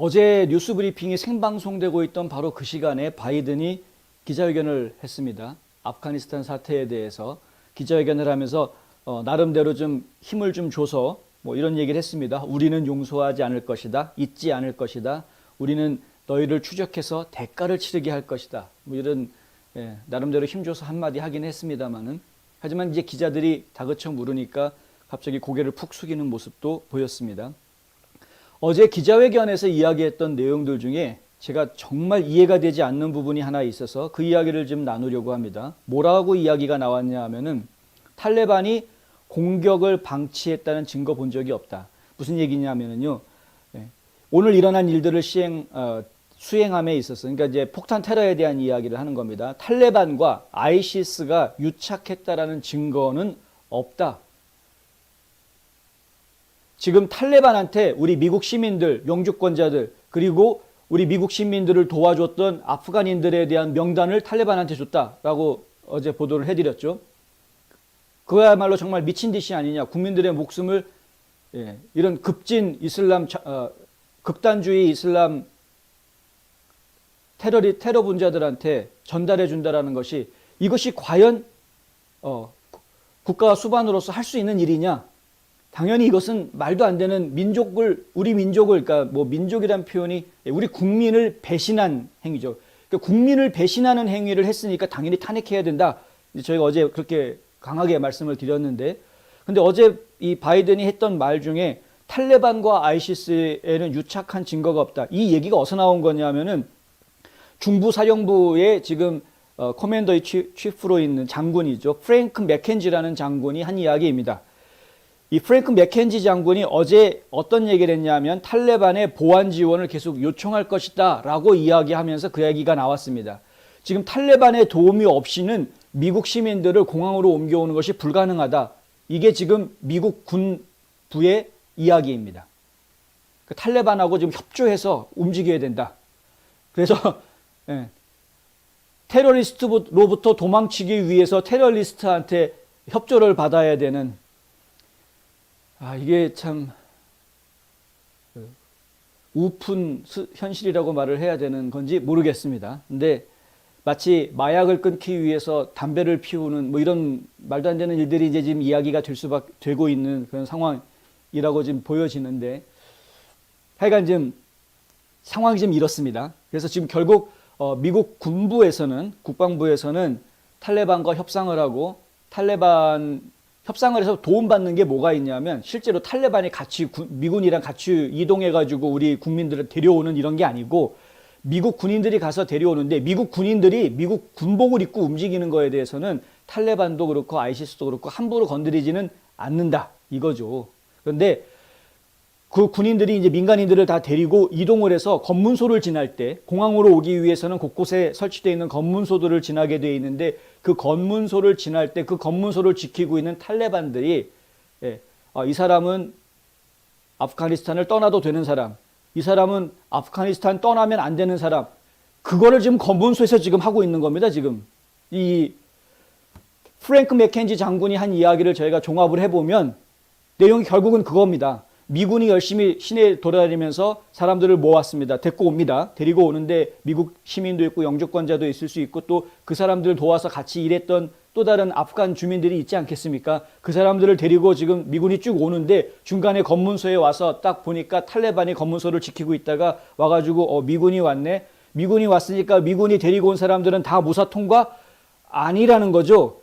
어제 뉴스 브리핑이 생방송되고 있던 바로 그 시간에 바이든이 기자회견을 했습니다. 아프가니스탄 사태에 대해서 기자회견을 하면서 어, 나름대로 좀 힘을 좀 줘서 뭐 이런 얘기를 했습니다. 우리는 용서하지 않을 것이다. 잊지 않을 것이다. 우리는 너희를 추적해서 대가를 치르게 할 것이다. 뭐 이런 예, 나름대로 힘줘서 한마디 하긴 했습니다만은 하지만 이제 기자들이 다그쳐 물으니까 갑자기 고개를 푹 숙이는 모습도 보였습니다. 어제 기자회견에서 이야기했던 내용들 중에 제가 정말 이해가 되지 않는 부분이 하나 있어서 그 이야기를 좀 나누려고 합니다. 뭐라고 이야기가 나왔냐 하면은 탈레반이 공격을 방치했다는 증거 본 적이 없다. 무슨 얘기냐면은요. 예, 오늘 일어난 일들을 시행 어, 수행함에 있어서 그러니까 이제 폭탄 테러에 대한 이야기를 하는 겁니다. 탈레반과 아이시스가 유착했다라는 증거는 없다. 지금 탈레반한테 우리 미국 시민들, 영주권자들, 그리고 우리 미국 시민들을 도와줬던 아프간인들에 대한 명단을 탈레반한테 줬다라고 어제 보도를 해드렸죠. 그야말로 정말 미친 듯이 아니냐. 국민들의 목숨을 예, 이런 급진 이슬람, 자- 어, 극단주의 이슬람 테러리, 테러 분자들한테 전달해 준다라는 것이 이것이 과연 어, 국가 수반으로서 할 수 있는 일이냐? 당연히 이것은 말도 안 되는 민족을 우리 민족을 그러니까 뭐 민족이란 표현이 우리 국민을 배신한 행위죠. 그러니까 국민을 배신하는 행위를 했으니까 당연히 탄핵해야 된다. 저희가 어제 그렇게 강하게 말씀을 드렸는데 근데 어제 이 바이든이 했던 말 중에 탈레반과 아이시스에는 유착한 증거가 없다. 이 얘기가 어디서 나온 거냐면은 중부 사령부의 지금 어, 커맨더의 치- 치프로 있는 장군이죠. 프랭크 맥켄지라는 장군이 한 이야기입니다. 이 프랭크 맥켄지 장군이 어제 어떤 얘기를 했냐면 탈레반의 보안 지원을 계속 요청할 것이다 라고 이야기하면서 그 얘기가 나왔습니다. 지금 탈레반의 도움이 없이는 미국 시민들을 공항으로 옮겨오는 것이 불가능하다. 이게 지금 미국 군부의 이야기입니다. 그 탈레반하고 지금 협조해서 움직여야 된다. 그래서 예, 테러리스트로부터 도망치기 위해서 테러리스트한테 협조를 받아야 되는 아 이게 참 그, 우픈 스- 현실이라고 말을 해야 되는 건지 모르겠습니다. 근데 마치 마약을 끊기 위해서 담배를 피우는 뭐 이런 말도 안 되는 일들이 이제 지금 이야기가 될 수밖에 되고 있는 그런 상황이라고 지금 보여지는데 하여간 지금 상황이 좀 이렇습니다. 그래서 지금 결국 어, 미국 군부에서는 국방부에서는 탈레반과 협상을 하고 탈레반 협상을 해서 도움받는 게 뭐가 있냐면 실제로 탈레반이 같이 구- 미군이랑 같이 이동해 가지고 우리 국민들을 데려오는 이런 게 아니고 미국 군인들이 가서 데려오는데 미국 군인들이 미국 군복을 입고 움직이는 거에 대해서는 탈레반도 그렇고 아이시스도 그렇고 함부로 건드리지는 않는다 이거죠. 그런데 그 군인들이 이제 민간인들을 다 데리고 이동을 해서 검문소를 지날 때 공항으로 오기 위해서는 곳곳에 설치되어 있는 검문소들을 지나게 되어 있는데 그 검문소를 지날 때 그 검문소를 지키고 있는 탈레반들이 예, 아, 이 사람은 아프가니스탄을 떠나도 되는 사람, 이 사람은 아프가니스탄 떠나면 안 되는 사람, 그거를 지금 검문소에서 지금 하고 있는 겁니다. 지금 이 프랭크 맥켄지 장군이 한 이야기를 저희가 종합을 해보면 내용이 결국은 그겁니다. 미군이 열심히 시내 돌아다니면서 사람들을 모았습니다. 데리고 옵니다. 데리고 오는데 미국 시민도 있고 영주권자도 있을 수 있고 또 그 사람들을 도와서 같이 일했던 또 다른 아프간 주민들이 있지 않겠습니까? 그 사람들을 데리고 지금 미군이 쭉 오는데 중간에 검문소에 와서 딱 보니까 탈레반이 검문소를 지키고 있다가 와가지고 어, 미군이 왔네. 미군이 왔으니까 미군이 데리고 온 사람들은 다 무사 통과 아니라는 거죠.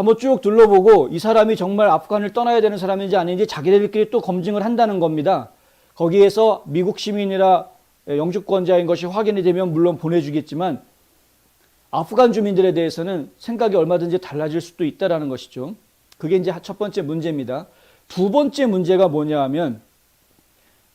한번 쭉 둘러보고 이 사람이 정말 아프간을 떠나야 되는 사람인지 아닌지 자기들끼리 또 검증을 한다는 겁니다. 거기에서 미국 시민이라 영주권자인 것이 확인이 되면 물론 보내주겠지만 아프간 주민들에 대해서는 생각이 얼마든지 달라질 수도 있다라는 것이죠. 그게 이제 첫 번째 문제입니다. 두 번째 문제가 뭐냐 하면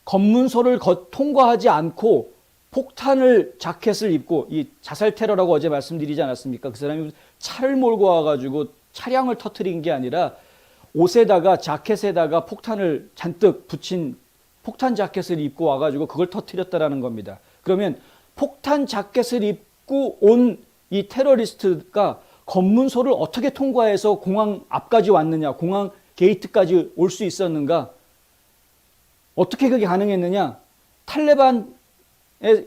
검문소를 거- 통과하지 않고 폭탄을 자켓을 입고 이 자살 테러라고 어제 말씀드리지 않았습니까? 그 사람이 차를 몰고 와가지고 차량을 터트린 게 아니라 옷에다가 자켓에다가 폭탄을 잔뜩 붙인 폭탄 자켓을 입고 와가지고 그걸 터트렸다라는 겁니다. 그러면 폭탄 자켓을 입고 온 이 테러리스트가 검문소를 어떻게 통과해서 공항 앞까지 왔느냐, 공항 게이트까지 올 수 있었는가? 어떻게 그게 가능했느냐? 탈레반에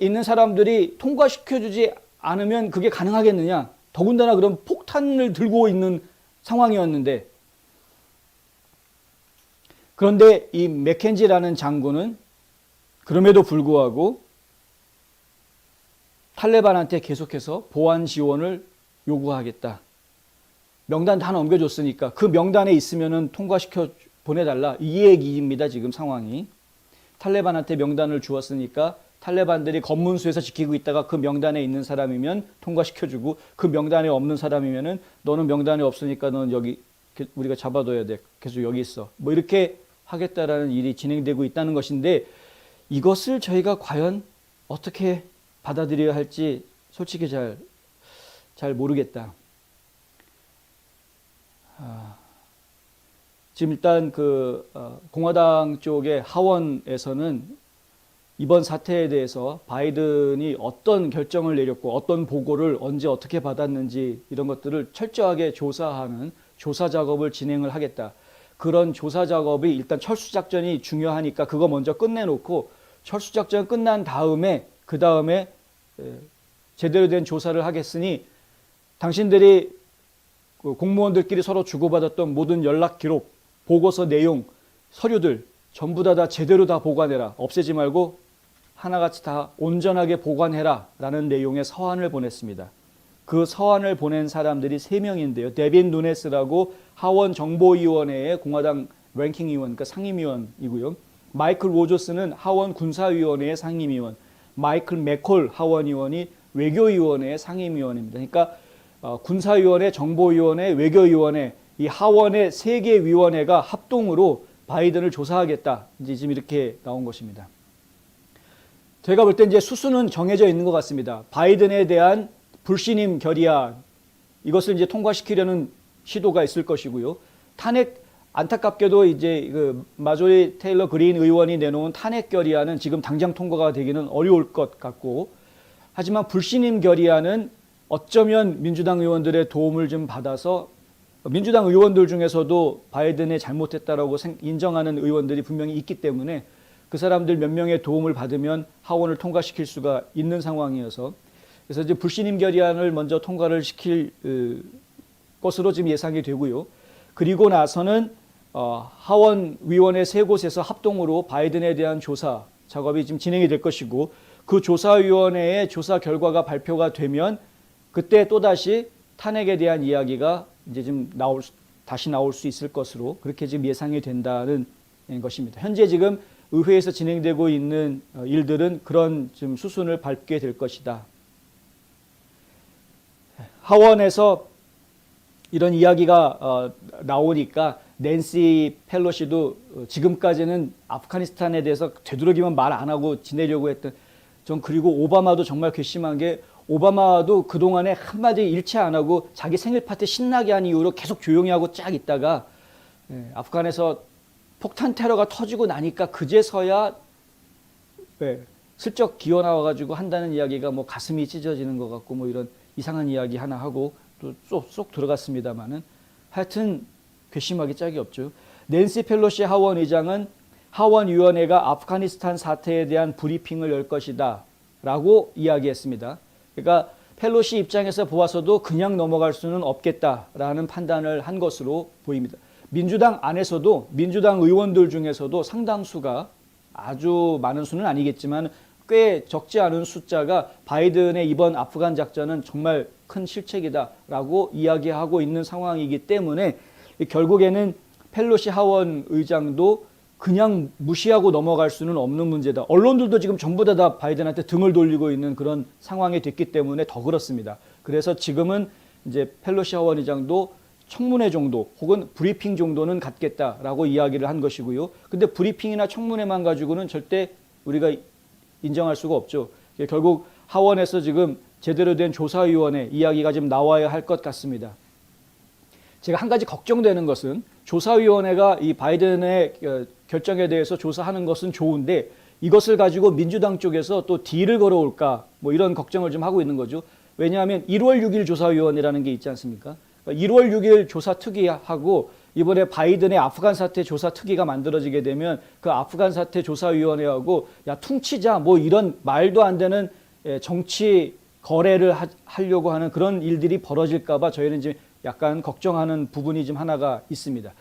있는 사람들이 통과시켜주지 않으면 그게 가능하겠느냐? 더군다나 그런 폭탄을 들고 있는 상황이었는데 그런데 이 맥켄지라는 장군은 그럼에도 불구하고 탈레반한테 계속해서 보안 지원을 요구하겠다. 명단 다 넘겨줬으니까 그 명단에 있으면은 통과시켜 보내달라. 이 얘기입니다. 지금 상황이. 탈레반한테 명단을 주었으니까 탈레반들이 검문소에서 지키고 있다가 그 명단에 있는 사람이면 통과시켜주고 그 명단에 없는 사람이면은 너는 명단에 없으니까 너는 여기 우리가 잡아둬야 돼. 계속 여기 있어. 뭐 이렇게 하겠다라는 일이 진행되고 있다는 것인데 이것을 저희가 과연 어떻게 받아들여야 할지 솔직히 잘, 잘 모르겠다. 아, 지금 일단 그 어, 공화당 쪽의 하원에서는 이번 사태에 대해서 바이든이 어떤 결정을 내렸고 어떤 보고를 언제 어떻게 받았는지 이런 것들을 철저하게 조사하는 조사 작업을 진행을 하겠다. 그런 조사 작업이 일단 철수 작전이 중요하니까 그거 먼저 끝내놓고 철수 작전 끝난 다음에 그 다음에 제대로 된 조사를 하겠으니 당신들이 그 공무원들끼리 서로 주고받았던 모든 연락 기록, 보고서 내용, 서류들 전부 다, 다 제대로 다 보관해라. 없애지 말고 하나같이 다 온전하게 보관해라. 라는 내용의 서한을 보냈습니다. 그 서한을 보낸 사람들이 세 명인데요. 데빈 누네스라고 하원 정보위원회의 공화당 랭킹위원, 그러니까 상임위원이고요. 마이클 로저스는 하원 군사위원회의 상임위원, 마이클 맥콜 하원의원이 외교위원회의 상임위원입니다. 그러니까 어, 군사위원회, 정보위원회, 외교위원회 이 하원의 세 개 위원회가 합동으로 바이든을 조사하겠다. 이제 지금 이렇게 나온 것입니다. 제가 볼 때 이제 수순은 정해져 있는 것 같습니다. 바이든에 대한 불신임 결의안 이것을 이제 통과시키려는 시도가 있을 것이고요. 탄핵 안타깝게도 이제 그 마조리 테일러 그린 의원이 내놓은 탄핵 결의안은 지금 당장 통과가 되기는 어려울 것 같고 하지만 불신임 결의안은 어쩌면 민주당 의원들의 도움을 좀 받아서 민주당 의원들 중에서도 바이든이 잘못했다라고 인정하는 의원들이 분명히 있기 때문에 그 사람들 몇 명의 도움을 받으면 하원을 통과시킬 수가 있는 상황이어서 그래서 이제 불신임 결의안을 먼저 통과를 시킬 것으로 지금 예상이 되고요. 그리고 나서는 어, 하원 위원회 세 곳에서 합동으로 바이든에 대한 조사 작업이 지금 진행이 될 것이고 그 조사위원회의 조사 결과가 발표가 되면 그때 또 다시 탄핵에 대한 이야기가 이제 좀 나올 다시 나올 수 있을 것으로 그렇게 지금 예상이 된다는 것입니다. 현재 지금 의회에서 진행되고 있는 어, 일들은 그런 좀 수순을 밟게 될 것이다. 하원에서 이런 이야기가 어, 나오니까 낸시 펠로시도 어, 지금까지는 아프가니스탄에 대해서 되도록이면 말 안 하고 지내려고 했던 전 그리고 오바마도 정말 괘씸한 게 오바마도 그동안에 한마디 일치 안 하고 자기 생일 파티 신나게 한 이후로 계속 조용히 하고 쫙 있다가 예, 아프간에서 폭탄 테러가 터지고 나니까 그제서야 예, 슬쩍 기어 나와가지고 한다는 이야기가 뭐 가슴이 찢어지는 것 같고 뭐 이런 이상한 이야기 하나 하고 또 쏙쏙 들어갔습니다만은 하여튼 괘씸하기 짝이 없죠. 낸시 펠로시 하원 의장은 하원위원회가 아프가니스탄 사태에 대한 브리핑을 열 것이다 라고 이야기했습니다. 그러니까 펠로시 입장에서 보아서도 그냥 넘어갈 수는 없겠다라는 판단을 한 것으로 보입니다. 민주당 안에서도 민주당 의원들 중에서도 상당수가 아주 많은 수는 아니겠지만 꽤 적지 않은 숫자가 바이든의 이번 아프간 작전은 정말 큰 실책이다라고 이야기하고 있는 상황이기 때문에 결국에는 펠로시 하원 의장도 그냥 무시하고 넘어갈 수는 없는 문제다. 언론들도 지금 전부 다, 다 바이든한테 등을 돌리고 있는 그런 상황이 됐기 때문에 더 그렇습니다. 그래서 지금은 이제 펠로시 하원 의장도 청문회 정도 혹은 브리핑 정도는 갖겠다라고 이야기를 한 것이고요. 근데 브리핑이나 청문회만 가지고는 절대 우리가 인정할 수가 없죠. 결국 하원에서 지금 제대로 된 조사위원회 이야기가 지금 나와야 할 것 같습니다. 제가 한 가지 걱정되는 것은 조사위원회가 이 바이든의 어, 결정에 대해서 조사하는 것은 좋은데 이것을 가지고 민주당 쪽에서 또 딜을 걸어올까 뭐 이런 걱정을 좀 하고 있는 거죠. 왜냐하면 1월 6일 조사위원회라는 게 있지 않습니까? 1월 그러니까 6일 조사 특위하고 이번에 바이든의 아프간 사태 조사 특위가 만들어지게 되면 그 아프간 사태 조사위원회하고 야 퉁치자 뭐 이런 말도 안 되는 예, 정치 거래를 하, 하려고 하는 그런 일들이 벌어질까봐 저희는 지금 약간 걱정하는 부분이 좀 하나가 있습니다.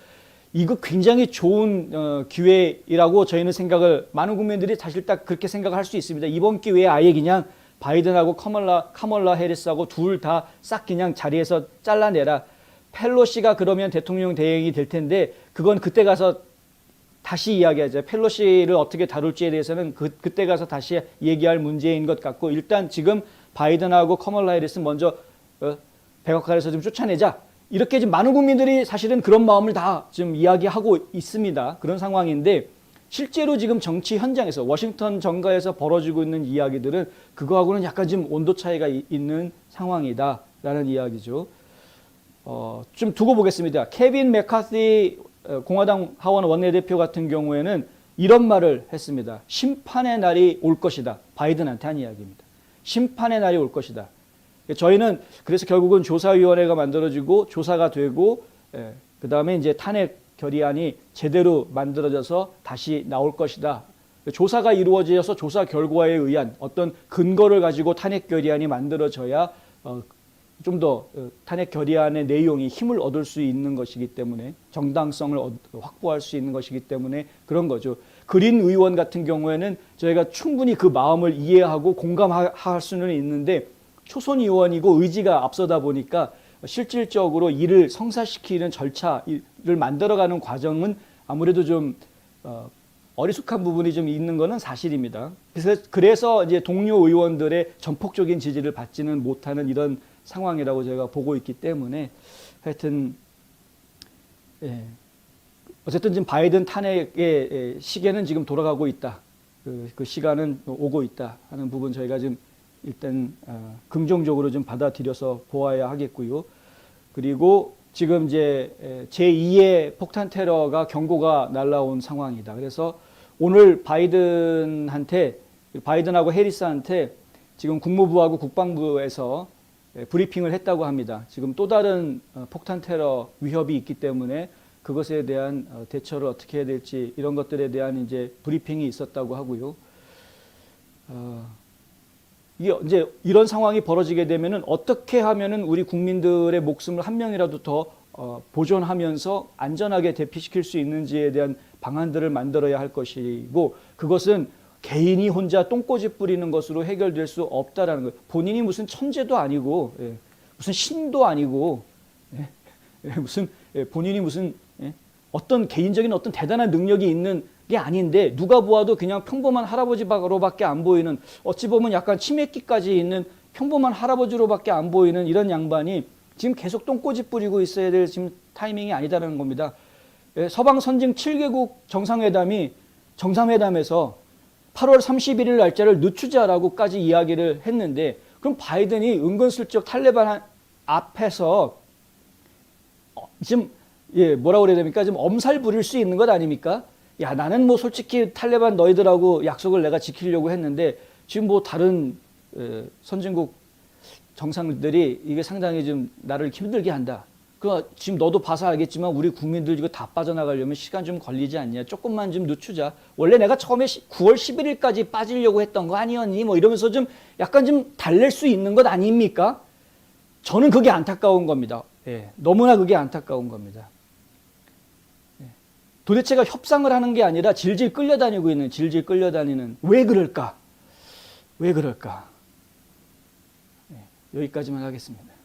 이거 굉장히 좋은 어, 기회라고 저희는 생각을 많은 국민들이 사실 딱 그렇게 생각할 수 있습니다. 이번 기회에 아예 그냥 바이든하고 카멀라 카멀라 해리스하고 둘 다 싹 그냥 자리에서 잘라내라. 펠로시가 그러면 대통령 대행이 될 텐데 그건 그때 가서 다시 이야기하죠. 펠로시를 어떻게 다룰지에 대해서는 그, 그때 가서 다시 얘기할 문제인 것 같고 일단 지금 바이든하고 커멀라 해리스 먼저 어, 백악관에서 좀 쫓아내자. 이렇게 지금 많은 국민들이 사실은 그런 마음을 다 지금 이야기하고 있습니다. 그런 상황인데 실제로 지금 정치 현장에서 워싱턴 정가에서 벌어지고 있는 이야기들은 그거하고는 약간 좀 온도 차이가 이- 있는 상황이다라는 이야기죠. 어, 좀 두고 보겠습니다. 케빈 메카시 어, 공화당 하원 원내대표 같은 경우에는 이런 말을 했습니다. 심판의 날이 올 것이다. 바이든한테 한 이야기입니다. 심판의 날이 올 것이다. 저희는 그래서 결국은 조사위원회가 만들어지고 조사가 되고 예, 그 다음에 이제 탄핵 결의안이 제대로 만들어져서 다시 나올 것이다. 조사가 이루어져서 조사 결과에 의한 어떤 근거를 가지고 탄핵 결의안이 만들어져야 어, 좀더 탄핵 결의안의 내용이 힘을 얻을 수 있는 것이기 때문에 정당성을 얻- 확보할 수 있는 것이기 때문에 그런 거죠. 그린 의원 같은 경우에는 저희가 충분히 그 마음을 이해하고 공감할 수는 있는데 초선 의원이고 의지가 앞서다 보니까 실질적으로 이를 성사시키는 절차를 만들어가는 과정은 아무래도 좀 어, 어리숙한 부분이 좀 있는 것은 사실입니다. 그래서 그래서 이제 동료 의원들의 전폭적인 지지를 받지는 못하는 이런 상황이라고 제가 보고 있기 때문에 하여튼 예. 어쨌든 지금 바이든 탄핵의 예, 시계는 지금 돌아가고 있다. 그, 그 시간은 오고 있다 하는 부분 저희가 지금 일단 어, 긍정적으로 좀 받아들여서 보아야 하겠고요. 그리고 지금 이제 제2의 폭탄 테러가 경고가 날라온 상황이다. 그래서 오늘 바이든한테 바이든하고 해리스한테 지금 국무부하고 국방부에서 예, 브리핑을 했다고 합니다. 지금 또 다른 어, 폭탄 테러 위협이 있기 때문에 그것에 대한 어, 대처를 어떻게 해야 될지 이런 것들에 대한 이제 브리핑이 있었다고 하고요. 어, 이게 이제 이런 상황이 벌어지게 되면은 어떻게 하면은 우리 국민들의 목숨을 한 명이라도 더 어, 보존하면서 안전하게 대피시킬 수 있는지에 대한 방안들을 만들어야 할 것이고 그것은 개인이 혼자 똥꼬집 뿌리는 것으로 해결될 수 없다라는 거예요. 본인이 무슨 천재도 아니고 예, 무슨 신도 아니고 예, 예, 무슨 예, 본인이 무슨 예, 어떤 개인적인 어떤 대단한 능력이 있는 게 아닌데 누가 보아도 그냥 평범한 할아버지로밖에 안 보이는 어찌 보면 약간 치매기까지 있는 평범한 할아버지로밖에 안 보이는 이런 양반이 지금 계속 똥꼬집 뿌리고 있어야 될 지금 타이밍이 아니다라는 겁니다. 예, 서방 선진 7개국 정상회담이 정상회담에서 8월 31일 날짜를 늦추자라고까지 이야기를 했는데 그럼 바이든이 은근슬쩍 탈레반 앞에서 어, 지금 예 뭐라 그래야 됩니까? 지금 엄살 부릴 수 있는 것 아닙니까? 야 나는 뭐 솔직히 탈레반 너희들하고 약속을 내가 지키려고 했는데 지금 뭐 다른 에, 선진국 정상들이 이게 상당히 좀 나를 힘들게 한다. 그 지금 너도 봐서 알겠지만 우리 국민들 이거 다 빠져나가려면 시간 좀 걸리지 않냐? 조금만 좀 늦추자. 원래 내가 처음에 9월 11일까지 빠지려고 했던 거 아니었니? 뭐 이러면서 좀 약간 좀 달랠 수 있는 것 아닙니까? 저는 그게 안타까운 겁니다. 예, 너무나 그게 안타까운 겁니다. 예. 도대체가 협상을 하는 게 아니라 질질 끌려다니고 있는 질질 끌려다니는 왜 그럴까? 왜 그럴까? 예, 여기까지만 하겠습니다.